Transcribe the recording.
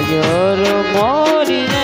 নজর মরিয়া